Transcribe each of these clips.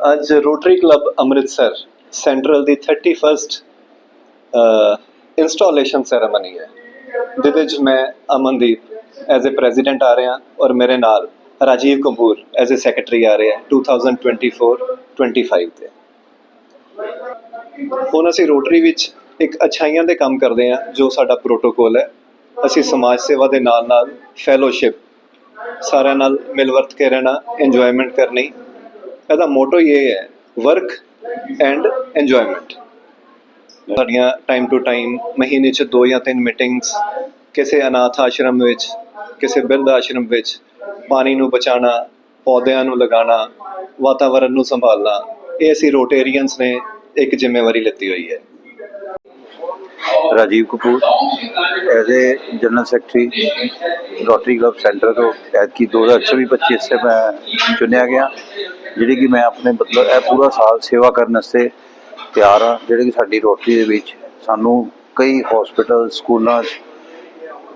ਅੱਜ Rotary club Amritsar central ਦੀ 31st installation ceremony ਹੈ। ਜਿਹਦੇ ਵਿੱਚ ਮੈਂ ਅਮਨਦੀਪ ਐਜ਼ ਅ ਪ੍ਰੈਜ਼ੀਡੈਂਟ ਆ ਰਿਹਾ ਔਰ ਮੇਰੇ ਨਾਲ Rajiv Kapoor as a secretary ਆ ਰਿਹਾ 2024-25 ਤੇ ਹੁਣ ਅਸੀਂ ਰੋਟਰੀ ਵਿੱਚ ਇੱਕ ਅਛਾਈਆਂ ਦੇ ਕੰਮ ਕਰਦੇ ਹਾਂ, ਜੋ ਸਾਡਾ ਪ੍ਰੋਟੋਕੋਲ ਹੈ। ਅਸੀਂ ਸਮਾਜ ਸੇਵਾ ਦੇ ਨਾਲ ਨਾਲ ਫੈਲੋਸ਼ਿਪ ਸਾਰਿਆਂ ਨਾਲ ਮਿਲ ਵਰਤ ਕੇ ਰਹਿਣਾ ਇੰਜੋਇਮੈਂਟ ਕਰਨੀ ਇਹਦਾ ਮੋਟੋ ਇਹ ਹੈ ਵਰਕ ਐਂਡ ਇੰਜੋਇਮੈਂਟ ਸਾਡੀਆਂ ਟਾਈਮ ਟੂ ਟਾਈਮ ਮਹੀਨੇ 'ਚ ਦੋ ਜਾਂ ਤਿੰਨ ਮੀਟਿੰਗਸ ਕਿਸੇ ਅਨਾਥ ਆਸ਼ਰਮ ਵਿੱਚ, ਕਿਸੇ ਬਿਰਧ ਆਸ਼ਰਮ ਵਿੱਚ ਪਾਣੀ ਨੂੰ ਬਚਾਉਣਾ, ਪੌਦਿਆਂ ਨੂੰ ਲਗਾਉਣਾ ਵਾਤਾਵਰਣ ਨੂੰ ਸੰਭਾਲਣਾ, ਇਹ ਅਸੀਂ ਰੋਟੇਰੀਅਨਸ ਨੇ ਇੱਕ ਜ਼ਿੰਮੇਵਾਰੀ ਲਿੱਤੀ ਹੋਈ ਹੈ। Rajiv Kapoor as a general secretary Rotary club centre ਤੋਂ, ਐਤਕੀ 2024-25 ਸੇ ਮੈਂ ਚੁਣਿਆ ਗਿਆ। ਜਿਹੜੀ ਕਿ ਮੈਂ ਆਪਣੇ ਮਤਲਬ ਇਹ ਪੂਰਾ ਸਾਲ ਸੇਵਾ ਕਰਨ ਵਾਸਤੇ ਤਿਆਰ ਹਾਂ, ਜਿਹੜੇ ਕਿ ਸਾਡੀ ਰੋਟਰੀ ਦੇ ਵਿੱਚ ਸਾਨੂੰ ਕਈ ਹਸਪੀਟਲ ਸਕੂਲਾਂ 'ਚ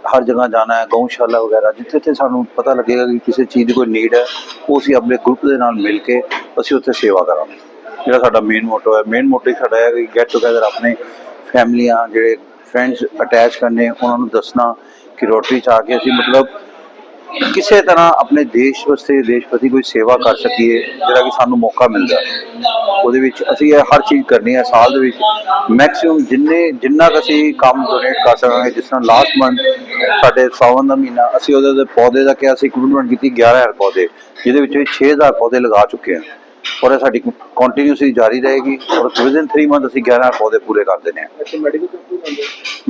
ਹਰ ਜਗ੍ਹਾ ਜਾਣਾ ਹੈ, ਗਊਸ਼ਾਲਾ ਵਗੈਰਾ, ਜਿੱਥੇ ਜਿੱਥੇ ਸਾਨੂੰ ਪਤਾ ਲੱਗੇਗਾ ਕਿ ਕਿਸੇ ਚੀਜ਼ ਦੀ ਕੋਈ ਨੀਡ ਹੈ, ਉਹ ਅਸੀਂ ਆਪਣੇ ਗਰੁੱਪ ਦੇ ਨਾਲ ਮਿਲ ਕੇ ਅਸੀਂ ਉੱਥੇ ਸੇਵਾ ਕਰਾਂਗੇ। ਜਿਹੜਾ ਸਾਡਾ ਮੇਨ ਮੋਟੋ ਹੈ ਮੇਨ ਮੋਟੋ ਸਾਡਾ ਹੈ ਕਿ ਗੈਟ ਟੂਗੇਦਰ ਆਪਣੇ ਫੈਮਲੀਆਂ ਜਿਹੜੇ ਫਰੈਂਡਸ ਅਟੈਚ ਕਰਨੇ, ਉਹਨਾਂ ਨੂੰ ਦੱਸਣਾ ਕਿ ਰੋਟਰੀ ਚ ਆ ਕੇ ਅਸੀਂ ਮਤਲਬ ਕਿਸੇ ਤਰ੍ਹਾਂ ਆਪਣੇ ਦੇਸ਼ ਵਾਸਤੇ, ਦੇਸ਼ ਪ੍ਰਤੀ ਕੋਈ ਸੇਵਾ ਕਰ ਸਕੀਏ, ਜਿਹੜਾ ਕਿ ਸਾਨੂੰ ਮੌਕਾ ਮਿਲਦਾ। ਉਹਦੇ ਵਿੱਚ ਅਸੀਂ ਇਹ ਹਰ ਚੀਜ਼ ਕਰਨੀ ਹੈ, ਸਾਲ ਦੇ ਵਿੱਚ। ਮੈਕਸਿਮਮ ਜਿੰਨੇ, ਜਿੰਨਾ ਕੁ ਅਸੀਂ ਕੰਮ ਡੋਨੇਟ ਕਰ ਸਕਾਂਗੇ, ਜਿਸ ਤਰ੍ਹਾਂ ਲਾਸਟ ਮੰਥ ਸਾਡੇ ਸਾਵਨ ਦਾ ਮਹੀਨਾ, ਅਸੀਂ ਉਹਦੇ ਪੌਦੇ ਦਾ ਕਿਹਾ ਅਸੀਂ ਕਮਿਟਮੈਂਟ ਕੀਤੀ 11000 ਪੌਦੇ, ਜਿਹਦੇ ਵਿੱਚ ਵੀ 6000 ਪੌਦੇ ਲਗਾ ਚੁੱਕੇ ਹਾਂ। ਔਰ ਇਹ ਸਾਡੀ ਕੰਟੀਨਿਊਸਲੀ ਜਾਰੀ ਰਹੇਗੀ ਔਰ ਵਿਦਿਨ 3 ਮੰਥ ਅਸੀਂ 11000 ਪੌਦੇ ਪੂਰੇ ਕਰ ਦੇਣੇ ਆ।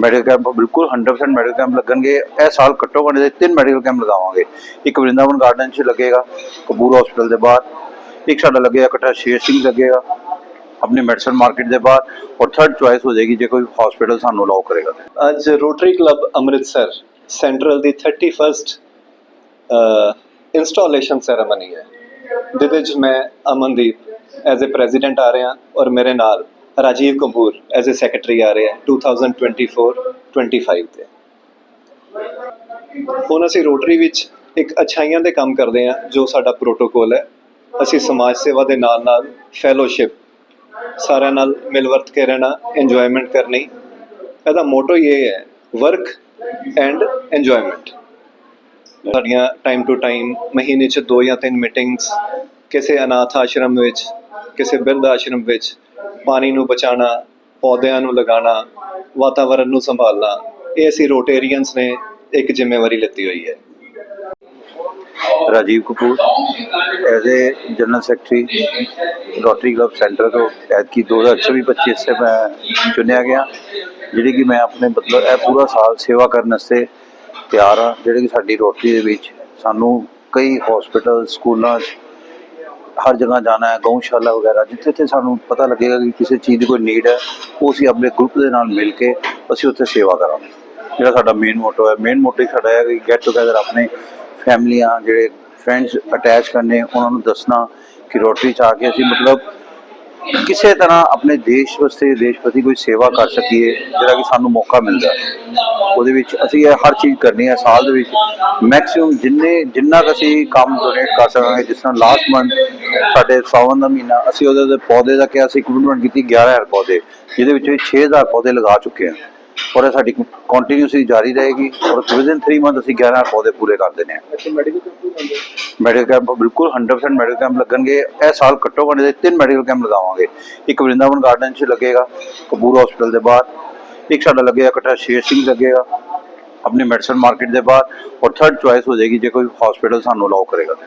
ਮੈਡੀਕਲ ਕੈਂਪ ਬਿਲਕੁਲ 100% ਮੈਡੀਕਲ ਕੈਂਪ ਲੱਗਣਗੇ। ਇਹ ਸਾਲ ਘੱਟੋ ਘੱਟ ਦੇ ਤਿੰਨ ਮੈਡੀਕਲ ਕੈਂਪ ਲਗਾਵਾਂਗੇ। ਇੱਕ ਵਰਿੰਦਾਵਨ ਗਾਰਡਨ 'ਚ ਲੱਗੇਗਾ ਕਪੂਰ ਹਸਪੀਟਲ ਦੇ ਬਾਹਰ। ਇੱਕ ਸਾਡਾ ਲੱਗੇਗਾ ਕਟਾ ਸ਼ੇਰ ਸਿੰਘ ਲੱਗੇਗਾ ਆਪਣੀ ਮੈਡੀਸਨ ਮਾਰਕੀਟ ਦੇ ਬਾਹਰ। ਔਰ ਥਰਡ ਚੁਆਇਸ ਹੋ ਜਾਏਗੀ ਜੇ ਕੋਈ ਹਸਪੀਟਲ ਸਾਨੂੰ ਅਲਾਉ ਕਰੇਗਾ। ਅੱਜ ਰੋਟਰੀ ਕਲੱਬ ਅੰਮ੍ਰਿਤਸਰ ਸੈਂਟਰਲ ਦੀ 31st ਇੰਸਟਾਲੇਸ਼ਨ ਸੈਰੇਮਨੀ ਹੈ। ਜਿਹਦੇ ਵਿੱਚ ਮੈਂ ਅਮਨਦੀਪ ਐਜ਼ ਅ ਪ੍ਰੈਜ਼ੀਡੈਂਟ ਆ ਰਿਹਾ ਔਰ ਮੇਰੇ ਨਾਲ Rajiv Kapoor as a secretary ਆ ਰਿਹਾ 2024-25 ਤੇ। ਹੁਣ ਅਸੀਂ ਰੋਟਰੀ ਵਿੱਚ ਇੱਕ ਅਛਾਈਆਂ ਦੇ ਕੰਮ ਕਰਦੇ ਹਾਂ, ਜੋ ਸਾਡਾ ਪ੍ਰੋਟੋਕੋਲ ਹੈ। ਅਸੀਂ ਸਮਾਜ ਸੇਵਾ ਦੇ ਨਾਲ ਨਾਲ ਫੈਲੋਸ਼ਿਪ ਸਾਰਿਆਂ ਨਾਲ ਮਿਲ ਵਰਤ ਕੇ ਰਹਿਣਾ ਇੰਜੋਇਮੈਂਟ ਕਰਨੀ। ਇਹਦਾ ਮੋਟੋ ਇਹ ਹੈ ਵਰਕ ਐਂਡ ਇੰਜੋਇਮੈਂਟ ਸਾਡੀਆਂ ਟਾਈਮ ਟੂ ਟਾਈਮ ਮਹੀਨੇ 'ਚ ਦੋ ਜਾਂ ਤਿੰਨ ਮੀਟਿੰਗਸ ਕਿਸੇ ਅਨਾਥ ਆਸ਼ਰਮ ਵਿੱਚ, ਕਿਸੇ ਬਿਰਧ ਆਸ਼ਰਮ ਵਿੱਚ ਪਾਣੀ ਨੂੰ ਬਚਾਉਣਾ, ਪੌਦਿਆਂ ਨੂੰ ਲਗਾਉਣਾ ਵਾਤਾਵਰਣ ਨੂੰ ਸੰਭਾਲਣਾ, ਇਹ ਅਸੀਂ ਰੋਟੇਰੀਅਨਸ ਨੇ ਇੱਕ ਜ਼ਿੰਮੇਵਾਰੀ ਲਿੱਤੀ ਹੋਈ ਹੈ। Rajiv Kapoor as a general secretary Rotary club centre ਤੋਂ ਐਤਕੀ 2024-25 ਸੇ ਮੈਂ ਚੁਣਿਆ ਗਿਆ, ਜਿਹੜੀ ਕਿ ਮੈਂ ਆਪਣੇ ਮਤਲਬ ਇਹ ਪੂਰਾ ਸਾਲ ਸੇਵਾ ਕਰਨ ਵਾਸਤੇ ਤਿਆਰ ਆ, ਜਿਹੜੇ ਕਿ ਸਾਡੀ ਰੋਟਰੀ ਦੇ ਵਿੱਚ ਸਾਨੂੰ ਕਈ ਹਸਪੀਟਲ ਸਕੂਲਾਂ ਹਰ ਜਗ੍ਹਾ ਜਾਣਾ ਹੈ, ਗਊਸ਼ਾਲਾ ਵਗੈਰਾ, ਜਿੱਥੇ ਜਿੱਥੇ ਸਾਨੂੰ ਪਤਾ ਲੱਗੇਗਾ ਕਿ ਕਿਸੇ ਚੀਜ਼ ਦੀ ਕੋਈ ਨੀਡ ਹੈ, ਉਹ ਅਸੀਂ ਆਪਣੇ ਗਰੁੱਪ ਦੇ ਨਾਲ ਮਿਲ ਕੇ ਅਸੀਂ ਉੱਥੇ ਸੇਵਾ ਕਰਾਂਗੇ। ਜਿਹੜਾ ਸਾਡਾ ਮੇਨ ਮੋਟੋ ਹੈ ਮੇਨ ਮੋਟੋ ਸਾਡਾ ਹੈ ਕਿ ਗੈਟ ਟੂਗੇਦਰ ਆਪਣੇ ਫੈਮਲੀਆਂ ਜਿਹੜੇ ਫਰੈਂਡਸ ਅਟੈਚ ਕਰਨੇ, ਉਹਨਾਂ ਨੂੰ ਦੱਸਣਾ ਕਿ ਰੋਟਰੀ ਚ ਆ ਕੇ ਅਸੀਂ ਮਤਲਬ ਕਿਸੇ ਤਰ੍ਹਾਂ ਆਪਣੇ ਦੇਸ਼ ਵਾਸਤੇ, ਦੇਸ਼ ਪ੍ਰਤੀ ਕੋਈ ਸੇਵਾ ਕਰ ਸਕੀਏ, ਜਿਹੜਾ ਕਿ ਸਾਨੂੰ ਮੌਕਾ ਮਿਲਦਾ। ਉਹਦੇ ਵਿੱਚ ਅਸੀਂ ਇਹ ਹਰ ਚੀਜ਼ ਕਰਨੀ ਹੈ ਸਾਲ ਦੇ ਵਿੱਚ। ਮੈਕਸਿਮਮ ਜਿੰਨੇ, ਜਿੰਨਾ ਕੁ ਅਸੀਂ ਕੰਮ ਡੋਨੇਟ ਕਰ ਸਕਾਂਗੇ, ਜਿਸ ਤਰ੍ਹਾਂ ਲਾਸਟ ਮੰਥ ਸਾਡੇ ਸਾਵਨ ਦਾ ਮਹੀਨਾ, ਅਸੀਂ ਉਹਦੇ ਦੇ ਪੌਦੇ ਦਾ ਕਿਹਾ ਅਸੀਂ ਕਮਿਟਮੈਂਟ ਕੀਤੀ 11000 ਪੌਦੇ, ਜਿਹਦੇ ਵਿੱਚ ਵੀ 6000 ਪੌਦੇ ਲਗਾ ਚੁੱਕੇ ਹਾਂ। ਔਰ ਇਹ ਸਾਡੀ ਕੰਟੀਨਿਊਸਲੀ ਜਾਰੀ ਰਹੇਗੀ, ਔਰ ਵਿਦਿਨ 3 ਮੰਥ ਅਸੀਂ 11000 ਪੌਦੇ ਪੂਰੇ ਕਰ ਦੇਣੇ ਆ ਮੈਡੀਕਲ ਕੈਂਪ ਬਿਲਕੁਲ 100% ਮੈਡੀਕਲ ਕੈਂਪ ਲੱਗਣਗੇ। ਇਹ ਸਾਲ ਘੱਟੋ ਘੱਟ ਦੇ ਤਿੰਨ ਮੈਡੀਕਲ ਕੈਂਪ ਲਗਾਵਾਂਗੇ। ਇੱਕ ਵਰਿੰਦਾਵਨ ਗਾਰਡਨ 'ਚ ਲੱਗੇਗਾ, ਕਪੂਰ ਹਸਪੀਟਲ ਦੇ ਬਾਹਰ। ਇੱਕ ਸਾਡਾ ਲੱਗੇਗਾ ਕਟਾ ਸ਼ੇਰ ਸਿੰਘ ਲੱਗੇਗਾ, ਆਪਣੀ ਮੈਡੀਸਨ ਮਾਰਕੀਟ ਦੇ ਬਾਹਰ। ਔਰ ਥਰਡ ਚੁਆਇਸ ਹੋ ਜਾਏਗੀ ਜੇ ਕੋਈ ਹਸਪੀਟਲ ਸਾਨੂੰ ਅਲਾਉ ਕਰੇਗਾ। ਤੇ।